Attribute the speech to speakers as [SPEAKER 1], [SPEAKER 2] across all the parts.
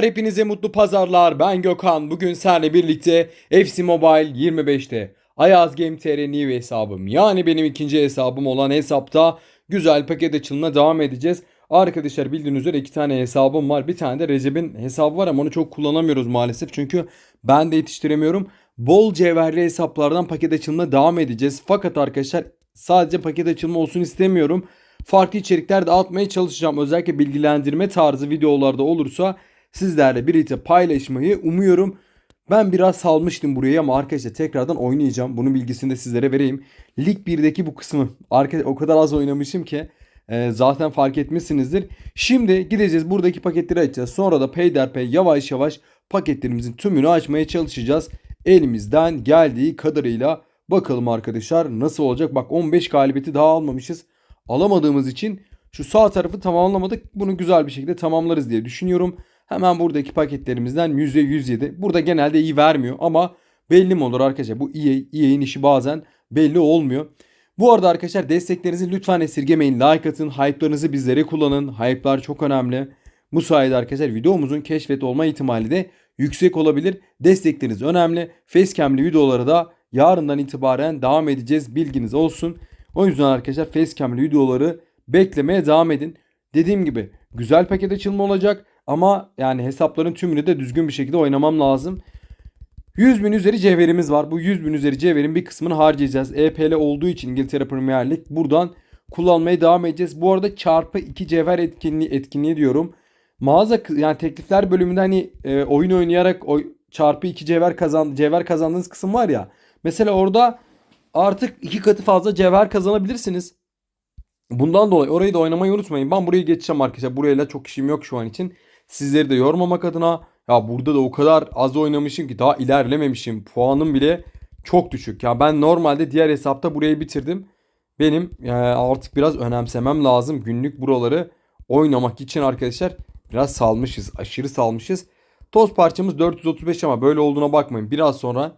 [SPEAKER 1] Hepinize mutlu pazarlar. Ben Gökhan. Bugün seninle birlikte FC Mobile 25'te Ayaz Game TR New hesabım. Yani benim ikinci hesabım olan hesapta güzel paket açılımına devam edeceğiz. Arkadaşlar bildiğiniz üzere iki tane hesabım var. Bir tane de Recep'in hesabı var ama onu çok kullanamıyoruz maalesef. Çünkü ben de yetiştiremiyorum. Bol cevherli hesaplardan paket açılımına devam edeceğiz. Fakat arkadaşlar sadece paket açılımı olsun istemiyorum. Farklı içerikler de atmaya çalışacağım. Özellikle bilgilendirme tarzı videolarda olursa sizlerle birlikte paylaşmayı umuyorum. Ben biraz salmıştım burayı ama arkadaşlar tekrardan oynayacağım. Bunun bilgisini de sizlere vereyim. Lig 1'deki bu kısmı arkadaşlar o kadar az oynamışım ki e, zaten fark etmişsinizdir. Şimdi gideceğiz buradaki paketleri açacağız. Sonra da peyderpey yavaş yavaş paketlerimizin tümünü açmaya çalışacağız. Elimizden geldiği kadarıyla bakalım arkadaşlar nasıl olacak. Bak 15 galibiyeti daha almamışız. Alamadığımız için şu sağ tarafı tamamlamadık. Bunu güzel bir şekilde tamamlarız diye düşünüyorum. Hemen buradaki paketlerimizden %107. Burada genelde iyi vermiyor ama belli mi olur arkadaşlar? Bu EA, EA'in işi bazen belli olmuyor. Bu arada arkadaşlar desteklerinizi lütfen esirgemeyin. Like atın, hype'larınızı bizlere kullanın. Hype'lar çok önemli. Bu sayede arkadaşlar videomuzun keşfet olma ihtimali de yüksek olabilir. Destekleriniz önemli. Facecam'li videoları da yarından itibaren devam edeceğiz. Bilginiz olsun. O yüzden arkadaşlar Facecam'li videoları beklemeye devam edin. Dediğim gibi güzel paket açılma olacak. Ama yani hesapların tümünü de düzgün bir şekilde oynamam lazım. 100 bin üzeri cevherimiz var. Bu 100 bin üzeri cevherin bir kısmını harcayacağız. EPL olduğu için İngiltere Premier Lig buradan kullanmaya devam edeceğiz. Bu arada çarpı 2 cevher etkinliği, etkinliği diyorum. Mağaza yani teklifler bölümünde hani e, oyun oynayarak oy, çarpı 2 cevher kazan cevher kazandığınız kısım var ya. Mesela orada artık iki katı fazla cevher kazanabilirsiniz. Bundan dolayı orayı da oynamayı unutmayın. Ben burayı geçeceğim arkadaşlar. Burayla çok işim yok şu an için. Sizleri de yormamak adına ya burada da o kadar az oynamışım ki daha ilerlememişim. Puanım bile çok düşük. Ya ben normalde diğer hesapta burayı bitirdim. Benim e, artık biraz önemsemem lazım. Günlük buraları oynamak için arkadaşlar biraz salmışız. Aşırı salmışız. Toz parçamız 435 ama böyle olduğuna bakmayın. Biraz sonra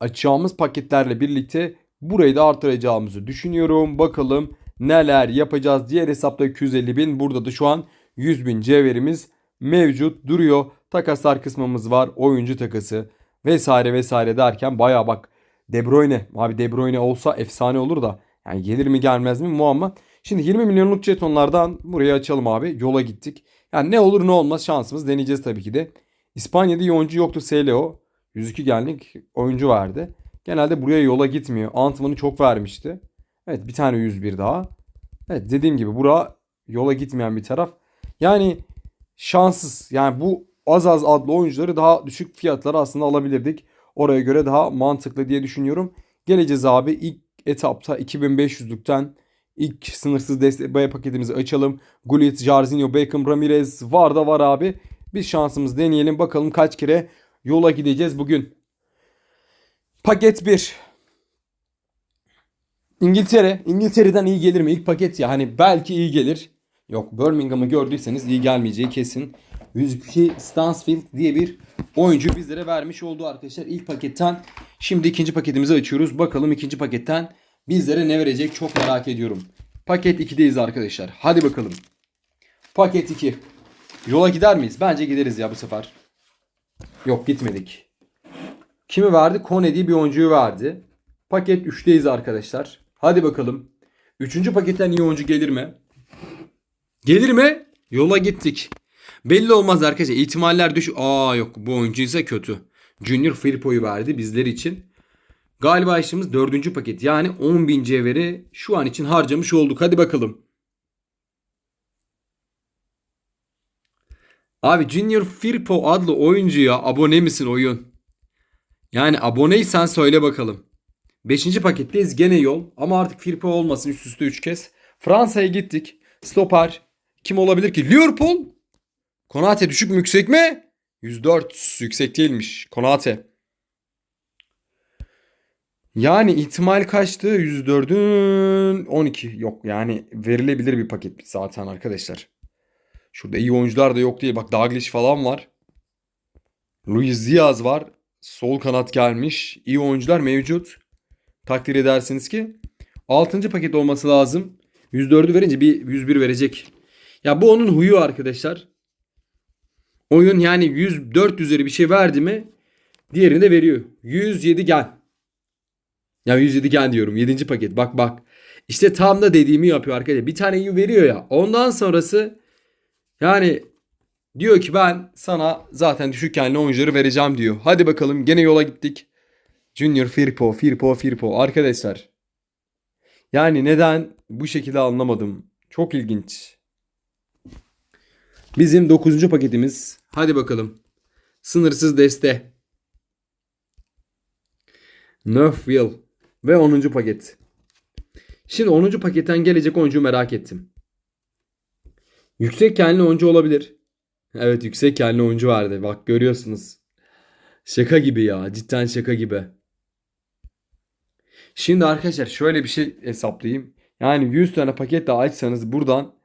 [SPEAKER 1] açacağımız paketlerle birlikte burayı da artıracağımızı düşünüyorum. Bakalım neler yapacağız. Diğer hesapta 250 bin. Burada da şu an 100 bin cevherimiz mevcut duruyor. Takaslar kısmımız var. Oyuncu takası vesaire vesaire derken baya bak De Bruyne. Abi De Bruyne olsa efsane olur da. Yani gelir mi gelmez mi muamma. Şimdi 20 milyonluk jetonlardan buraya açalım abi. Yola gittik. Yani ne olur ne olmaz şansımız deneyeceğiz tabii ki de. İspanya'da iyi oyuncu yoktu SLO. 102 genlik oyuncu verdi. Genelde buraya yola gitmiyor. Antman'ı çok vermişti. Evet bir tane 101 daha. Evet dediğim gibi bura yola gitmeyen bir taraf. Yani şanssız. Yani bu az az adlı oyuncuları daha düşük fiyatlara aslında alabilirdik. Oraya göre daha mantıklı diye düşünüyorum. Geleceğiz abi ilk etapta 2500'lükten ilk sınırsız destek baya paketimizi açalım. Gullit, Jarzinho, Beckham, Ramirez var da var abi. Bir şansımız deneyelim bakalım kaç kere yola gideceğiz bugün. Paket 1. İngiltere. İngiltere'den iyi gelir mi? İlk paket ya hani belki iyi gelir. Yok Birmingham'ı gördüyseniz iyi gelmeyeceği kesin. 102 Stansfield diye bir oyuncu bizlere vermiş oldu arkadaşlar ilk paketten. Şimdi ikinci paketimizi açıyoruz. Bakalım ikinci paketten bizlere ne verecek çok merak ediyorum. Paket 2'deyiz arkadaşlar. Hadi bakalım. Paket 2. Yola gider miyiz? Bence gideriz ya bu sefer. Yok gitmedik. Kimi verdi? Kone diye bir oyuncuyu verdi. Paket 3'teyiz arkadaşlar. Hadi bakalım. Üçüncü paketten iyi oyuncu gelir mi? Gelir mi? Yola gittik. Belli olmaz arkadaşlar. İhtimaller düş. Aa yok bu oyuncu ise kötü. Junior Firpo'yu verdi bizler için. Galiba işimiz dördüncü paket. Yani 10.000 cevheri şu an için harcamış olduk. Hadi bakalım. Abi Junior Firpo adlı oyuncuya abone misin oyun? Yani aboneysen söyle bakalım. Beşinci paketteyiz gene yol. Ama artık Firpo olmasın üst üste 3 kez. Fransa'ya gittik. Stoper. Kim olabilir ki? Liverpool. Konate düşük mü yüksek mi? 104 yüksek değilmiş. Konate. Yani ihtimal kaçtı? 104'ün 12. Yok yani verilebilir bir paket zaten arkadaşlar. Şurada iyi oyuncular da yok değil. Bak Dalglish falan var. Luis Diaz var. Sol kanat gelmiş. İyi oyuncular mevcut. Takdir edersiniz ki. 6. paket olması lazım. 104'ü verince bir 101 verecek. Ya bu onun huyu arkadaşlar. Oyun yani 100 4 üzeri bir şey verdi mi diğerini de veriyor. 107 gen. Ya 107 gen diyorum. 7. paket. Bak bak. İşte tam da dediğimi yapıyor arkadaşlar. Bir tane EU veriyor ya. Ondan sonrası yani diyor ki ben sana zaten düşük genli oyuncuları vereceğim diyor. Hadi bakalım gene yola gittik. Junior Firpo, Firpo, Firpo. Arkadaşlar. Yani neden bu şekilde anlamadım. Çok ilginç. Bizim 9. paketimiz. Hadi bakalım. Sınırsız deste. Nerfville ve 10. paket. Şimdi 10. paketten gelecek oyuncuyu merak ettim. Yüksek kenli oyuncu olabilir. Evet yüksek kenli oyuncu vardı. Bak görüyorsunuz. Şaka gibi ya. Cidden şaka gibi. Şimdi arkadaşlar şöyle bir şey hesaplayayım. Yani 100 tane paket daha açsanız buradan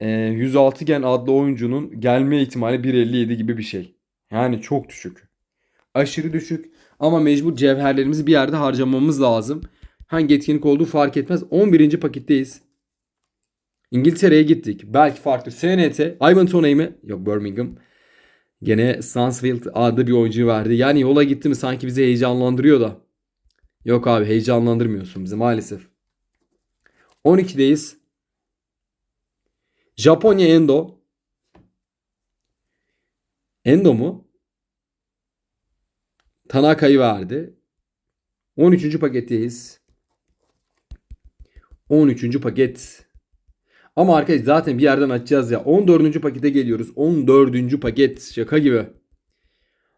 [SPEAKER 1] e, 106 gen adlı oyuncunun gelme ihtimali 1.57 gibi bir şey. Yani çok düşük. Aşırı düşük. Ama mecbur cevherlerimizi bir yerde harcamamız lazım. Hangi etkinlik olduğu fark etmez. 11. paketteyiz. İngiltere'ye gittik. Belki farklı. SNT. Ivan Toney mi? Yok Birmingham. Gene Stansfield adlı bir oyuncu verdi. Yani yola gitti mi sanki bizi heyecanlandırıyor da. Yok abi heyecanlandırmıyorsun bizi maalesef. 12'deyiz. Japonya Endo. Endo mu? Tanaka'yı verdi. 13. paketteyiz. 13. paket. Ama arkadaş zaten bir yerden açacağız ya. 14. pakete geliyoruz. 14. paket. Şaka gibi.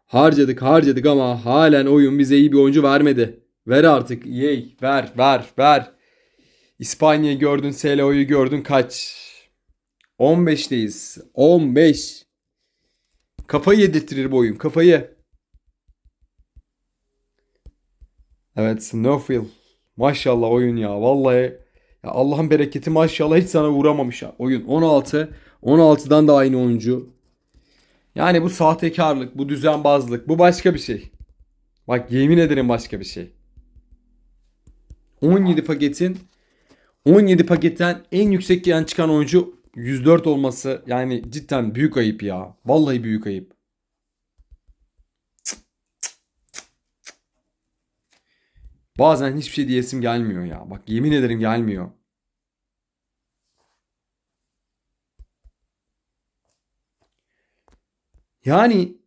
[SPEAKER 1] Harcadık harcadık ama halen oyun bize iyi bir oyuncu vermedi. Ver artık. Yey. Ver ver ver. İspanya'yı gördün. SLO'yu gördün. Kaç? 15'teyiz. 15. Kafayı yedirttirir bu oyun. Kafayı. Evet Snowfield. Maşallah oyun ya. Vallahi ya Allah'ın bereketi maşallah hiç sana uğramamış ya. Oyun 16. 16'dan da aynı oyuncu. Yani bu sahtekarlık, bu düzenbazlık, bu başka bir şey. Bak yemin ederim başka bir şey. 17 paketin 17 paketten en yüksek yan çıkan oyuncu 104 olması yani cidden büyük ayıp ya. Vallahi büyük ayıp. Bazen hiçbir şey diyesim gelmiyor ya. Bak yemin ederim gelmiyor. Yani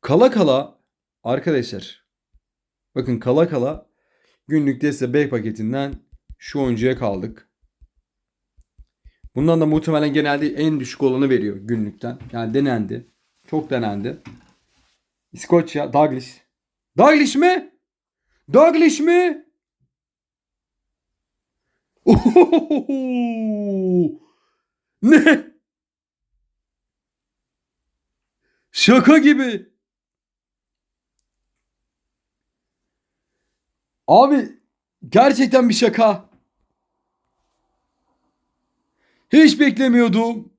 [SPEAKER 1] kala kala arkadaşlar bakın kala kala günlük deste B paketinden şu oyuncuya kaldık. Bundan da muhtemelen genelde en düşük olanı veriyor günlükten. Yani denendi. Çok denendi. İskoçya, Douglas. Douglas mi? Douglas mi? Ne? Şaka gibi. Abi gerçekten bir şaka. Hiç beklemiyordum.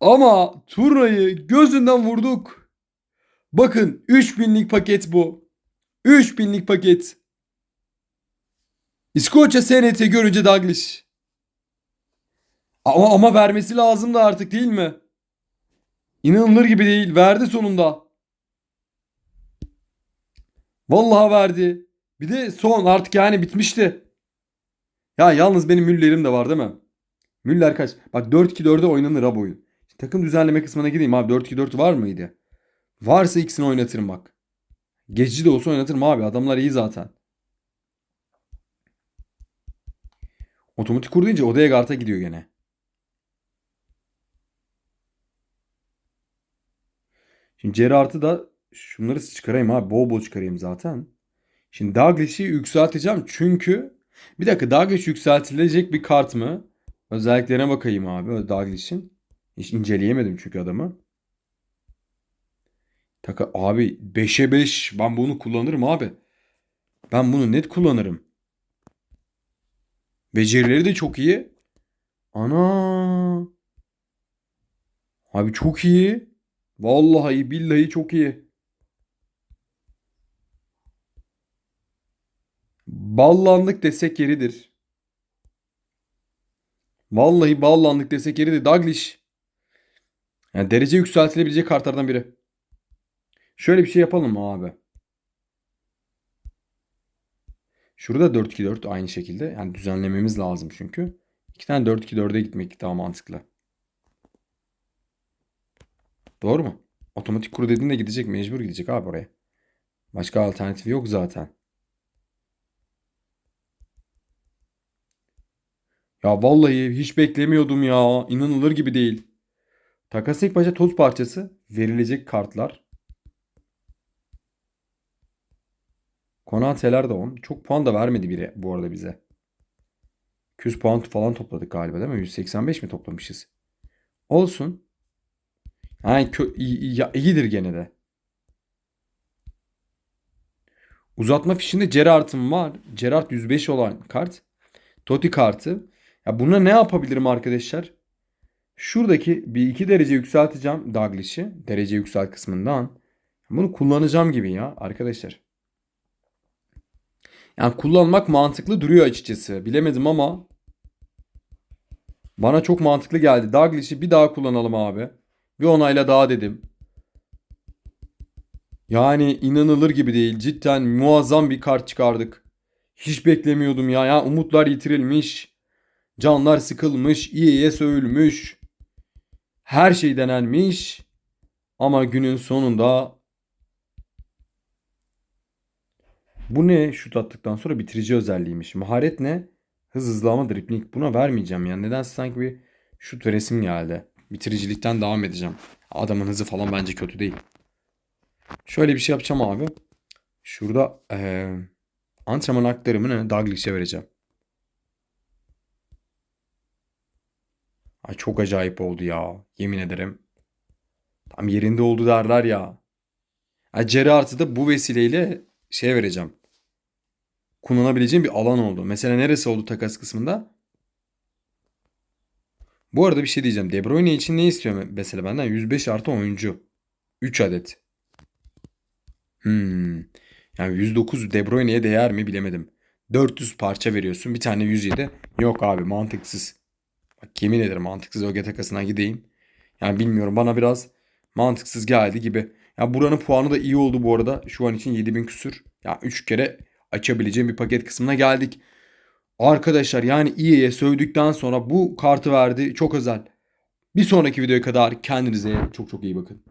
[SPEAKER 1] Ama turnayı gözünden vurduk. Bakın 3000'lik paket bu. 3000'lik paket. İskoçya SNT görünce Douglas. Ama, ama vermesi lazım da artık değil mi? İnanılır gibi değil. Verdi sonunda. Vallahi verdi. Bir de son artık yani bitmişti. Ya yalnız benim Müller'im de var değil mi? Müller kaç? Bak 4-2-4'e oynanır ha oyun. Takım düzenleme kısmına gideyim abi. 4-2-4 var mıydı? Varsa ikisini oynatırım bak. Geçici de olsa oynatırım abi. Adamlar iyi zaten. Otomatik kur deyince Odegaard'a gidiyor gene. Şimdi Gerrard'ı da şunları çıkarayım abi. Bol bol çıkarayım zaten. Şimdi Douglas'ı yükselteceğim çünkü bir dakika Douglas yükseltilecek bir kart mı? Özelliklerine bakayım abi Douglas'ın. Hiç inceleyemedim çünkü adamı. Taka abi 5'e 5 ben bunu kullanırım abi. Ben bunu net kullanırım. Becerileri de çok iyi. Ana. Abi çok iyi. Vallahi billahi çok iyi. Ballandık desek yeridir. Vallahi ballandık desek yeridir. Daglish. Yani derece yükseltilebilecek kartlardan biri. Şöyle bir şey yapalım mı abi? Şurada 4-2-4 aynı şekilde. Yani düzenlememiz lazım çünkü. İki tane 4-2-4'e gitmek daha mantıklı. Doğru mu? Otomatik kuru dediğinde gidecek. Mecbur gidecek abi oraya. Başka alternatifi yok zaten. Ya vallahi hiç beklemiyordum ya. İnanılır gibi değil. Takas ilk toz parçası. Verilecek kartlar. Konateler de 10. Çok puan da vermedi biri bu arada bize. 200 puan falan topladık galiba değil mi? 185 mi toplamışız? Olsun. Yani kö- ya- iyidir gene de. Uzatma fişinde Gerrard'ım var. Gerrard 105 olan kart. Totti kartı. Ya buna ne yapabilirim arkadaşlar? Şuradaki bir iki derece yükselteceğim Dalglish'i. Derece yükselt kısmından. Bunu kullanacağım gibi ya arkadaşlar. Yani kullanmak mantıklı duruyor açıkçası. Bilemedim ama bana çok mantıklı geldi. Dalglish'i bir daha kullanalım abi. Bir onayla daha dedim. Yani inanılır gibi değil. Cidden muazzam bir kart çıkardık. Hiç beklemiyordum ya. Ya umutlar yitirilmiş. Canlar sıkılmış. İyiye sövülmüş. Her şey denenmiş. Ama günün sonunda bu ne? Şut attıktan sonra bitirici özelliğiymiş. Maharet ne? Hız hızlama dripling. Buna vermeyeceğim ya. Nedense sanki bir şut veresim geldi. Bitiricilikten devam edeceğim. Adamın hızı falan bence kötü değil. Şöyle bir şey yapacağım abi. Şurada eee antrenman haklarımı ne? Dalglish'e vereceğim. Ay çok acayip oldu ya. Yemin ederim. Tam yerinde oldu derler ya. Ha, Gerrard'ı da bu vesileyle şey vereceğim. Kullanabileceğim bir alan oldu. Mesela neresi oldu takas kısmında? Bu arada bir şey diyeceğim. De Bruyne için ne istiyor mesela benden? 105 artı oyuncu. 3 adet. Hmm. Yani 109 De Bruyne'ye değer mi bilemedim. 400 parça veriyorsun. Bir tane 107. Yok abi mantıksız. Bak yemin ederim mantıksız öge takasına gideyim. Yani bilmiyorum bana biraz mantıksız geldi gibi. Ya buranın puanı da iyi oldu bu arada. Şu an için 7000 küsür. Ya 3 kere açabileceğim bir paket kısmına geldik. Arkadaşlar yani EA'ye sövdükten sonra bu kartı verdi. Çok özel. Bir sonraki videoya kadar kendinize çok çok iyi bakın.